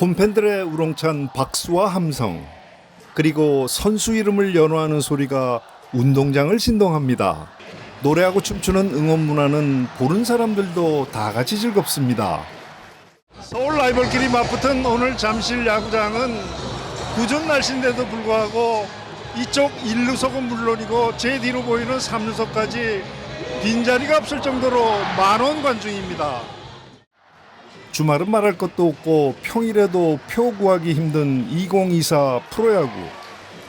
홈팬들의 우렁찬 박수와 함성 그리고 선수 이름을 연호하는 소리가 운동장을 신동합니다. 노래하고 춤추는 응원 문화는 보는 사람들도 다 같이 즐겁습니다. 서울 라이벌끼리 맞붙은 오늘 잠실 야구장은 구전 날씨인데도 불구하고 이쪽 1루석은 물론이고 제 뒤로 보이는 3루석까지 빈자리가 없을 정도로 만원 관중입니다. 주말은 말할 것도 없고 평일에도 표 구하기 힘든 2024 프로야구.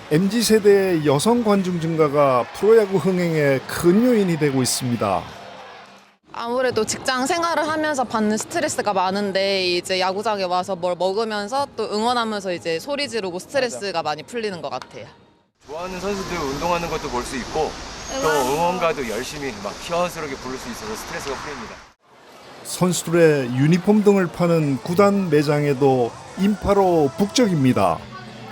MZ 세대의 여성 관중 증가가 프로야구 흥행에 큰 요인이 되고 있습니다. 아무래도 직장 생활을 하면서 받는 스트레스가 많은데 이제 야구장에 와서 뭘 먹으면서 또 응원하면서 이제 소리 지르고 스트레스가 많이 풀리는 것 같아요. 좋아하는 선수들 운동하는 것도 볼 수 있고 또 응원가도 열심히 막 시원스럽게 부를 수 있어서 스트레스가 풀립니다. 선수들의 유니폼 등을 파는 구단 매장에도 인파로 북적입니다.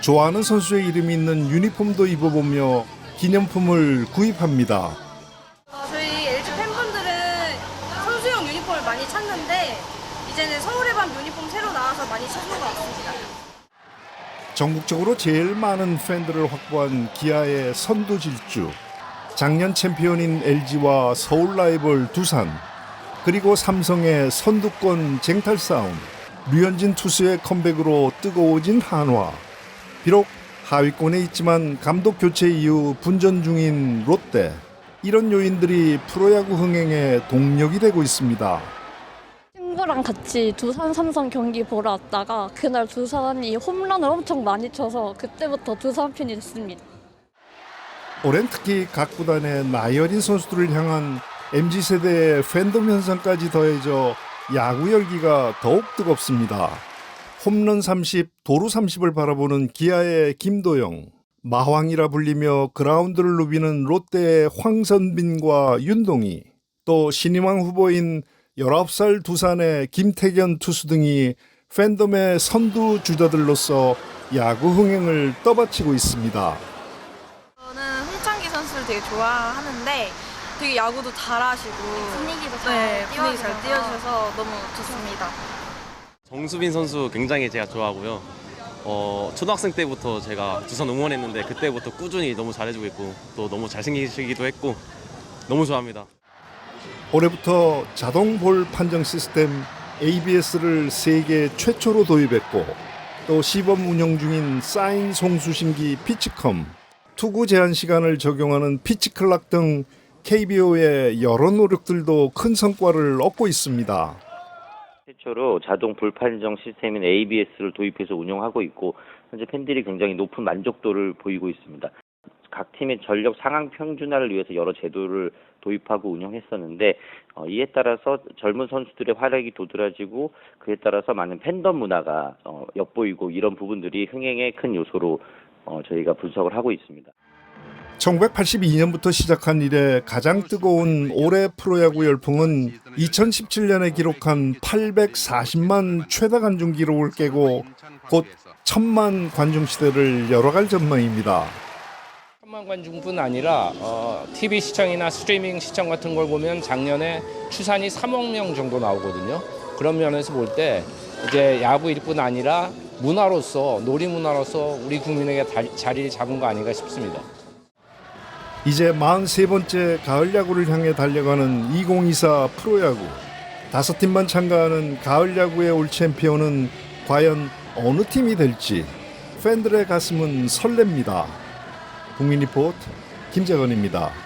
좋아하는 선수의 이름이 있는 유니폼도 입어보며 기념품을 구입합니다. 어, 저희 LG 팬분들은 선수용 유니폼을 많이 찾는데 이제는 서울의 밤 유니폼 새로 나와서 많이 찾는 것 같습니다. 전국적으로 제일 많은 팬들을 확보한 기아의 선두 질주. 작년 챔피언인 LG와 서울 라이벌 두산, 그리고 삼성의 선두권 쟁탈 싸움. 류현진 투수의 컴백으로 뜨거워진 한화. 비록 하위권에 있지만 감독 교체 이후 분전 중인 롯데. 이런 요인들이 프로야구 흥행에 동력이 되고 있습니다. 친구랑 같이 두산 삼성 경기 보러 왔다가 그날 두산이 홈런을 엄청 많이 쳐서 그때부터 두산 팬이 됐습니다. 올해는 특히 각 구단의 나이어린 선수들을 향한 MZ 세대의 팬덤 현상까지 더해져 야구 열기가 더욱 뜨겁습니다. 홈런 30, 도루 30을 바라보는 기아의 김도영, 마황이라 불리며 그라운드를 누비는 롯데의 황선빈과 윤동희, 또 신인왕 후보인 19살 두산의 김태견 투수 등이 팬덤의 선두 주자들로서 야구 흥행을 떠받치고 있습니다. 저는 홍창기 선수를 되게 좋아하는데 되게 야구도 잘하시고 분위기도 네, 분위기 잘. 띄워주셔서 너무 좋습니다. 정수빈 선수 굉장히 제가 좋아하고요. 어, 초등학생 때부터 제가 두산 응원했는데 그때부터 꾸준히 너무 잘해주고 있고 또 너무 잘생기시기도 했고 너무 좋아합니다. 올해부터 자동 볼 판정 시스템 ABS를 세계 최초로 도입했고 또 시범 운영 중인 사인 송수신기 피치컴, 투구 제한 시간을 적용하는 피치클락 등 KBO의 여러 노력들도 큰 성과를 얻고 있습니다. 최초로 자동 볼 판정 시스템인 ABS를 도입해서 운영하고 있고 현재 팬들이 굉장히 높은 만족도를 보이고 있습니다. 각 팀의 전력 상황 평준화를 위해서 여러 제도를 도입하고 운영했었는데 어, 이에 따라서 젊은 선수들의 활약이 도드라지고 그에 따라서 많은 팬덤 문화가 어, 엿보이고 이런 부분들이 흥행의 큰 요소로 어, 저희가 분석을 하고 있습니다. 1982년부터 시작한 이래 가장 뜨거운 올해 프로야구 열풍은 2017년에 기록한 840만 최다 관중 기록을 깨고 곧 천만 관중 시대를 열어갈 전망입니다. 천만 관중뿐 아니라 어, TV 시청이나 스트리밍 시청 같은 걸 보면 작년에 추산이 3억 명 정도 나오거든요. 그런 면에서 볼 때 이제 야구일 뿐 아니라 문화로서 놀이 문화로서 우리 국민에게 다- 자리를 잡은 거 아닌가 싶습니다. 이제 43번째 가을 야구를 향해 달려가는 2024 프로야구. 다섯 팀만 참가하는 가을 야구의 올 챔피언은 과연 어느 팀이 될지 팬들의 가슴은 설렙니다. 국민 리포트 김재건입니다.